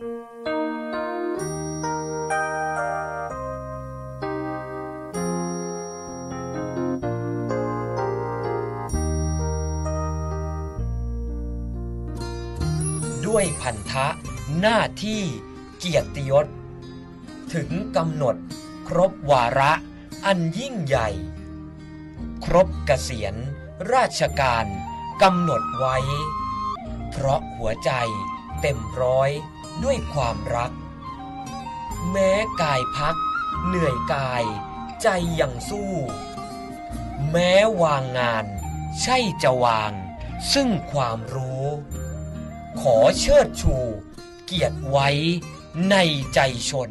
ด้วยพันธะหน้าที่เกียรติยศ ถึงกำหนดครบวาระอันยิ่งใหญ่ ครบเกษียณราชการกำหนดไว้ เพราะหัวใจ เต็มร้อยด้วยความรัก แม้กายพัก เหนื่อยกาย ใจยังสู้ แม้วางงาน ใช่จะวาง ซึ่งความรู้ ขอเชิดชู เกียรติไว้ในใจชน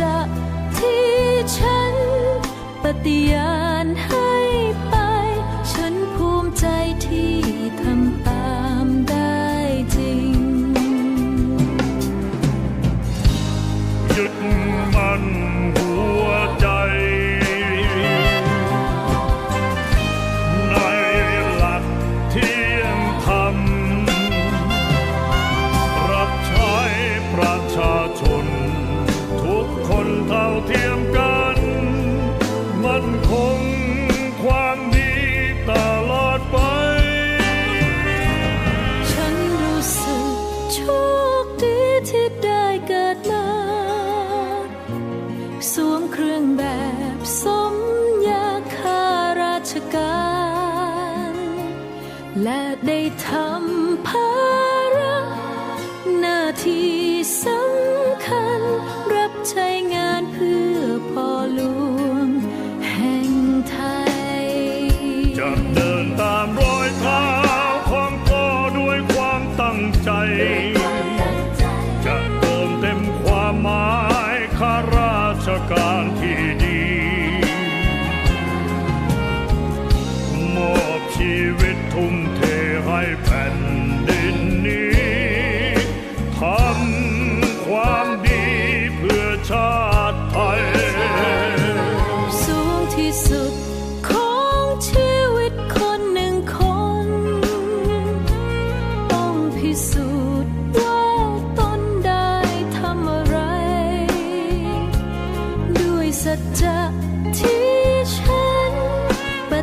จะที่ฉันปฏิญาณให้ รั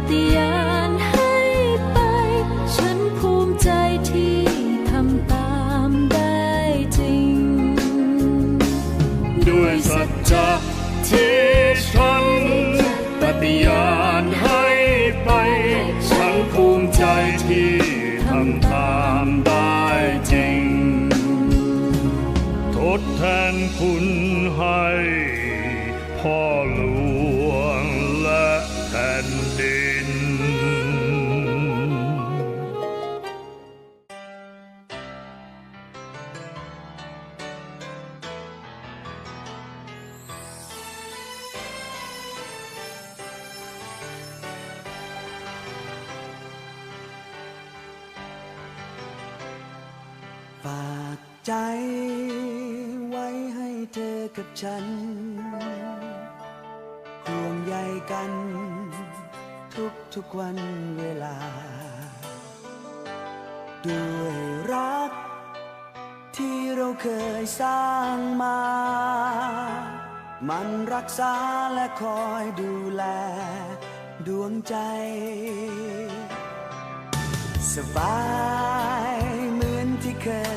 ฏิญาณให้ไป ฉันภูมิใจที่ทำตามได้จริง ด้วยสัจจะที่ฉันปฏิญาณให้ไป ฉันภูมิใจที่ทำตามได้จริง ทดแทนคุณากใจไว้ให้เธอกับฉัน ห่วงใยกัน ทุกทุกวันเวลา ด้วยรัก ที่เราเคยสร้างมา มันรักษาและคอยดูแล ดวงใจ สบายเหมือนที่เคย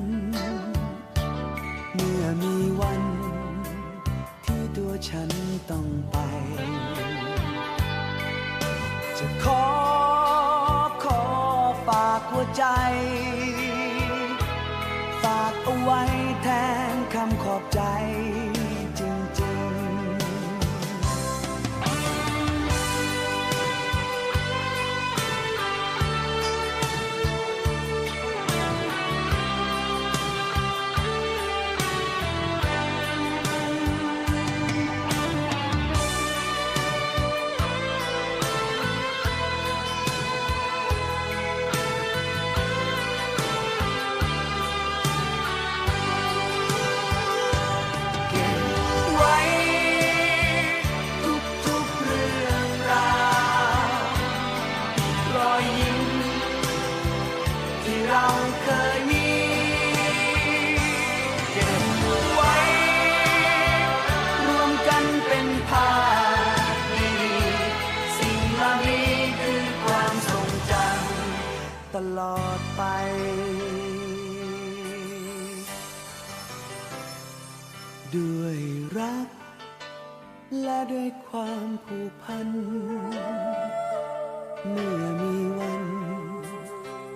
จะขอขอฝากหัวใจ เราเคยมีเก็บไว้ รวมกันเป็นภาพดีๆสิ่งเหล่านี้คือความทรงจำตลอดไปด้วยรัก และด้วยความผูกพัน เมื่อมีวัน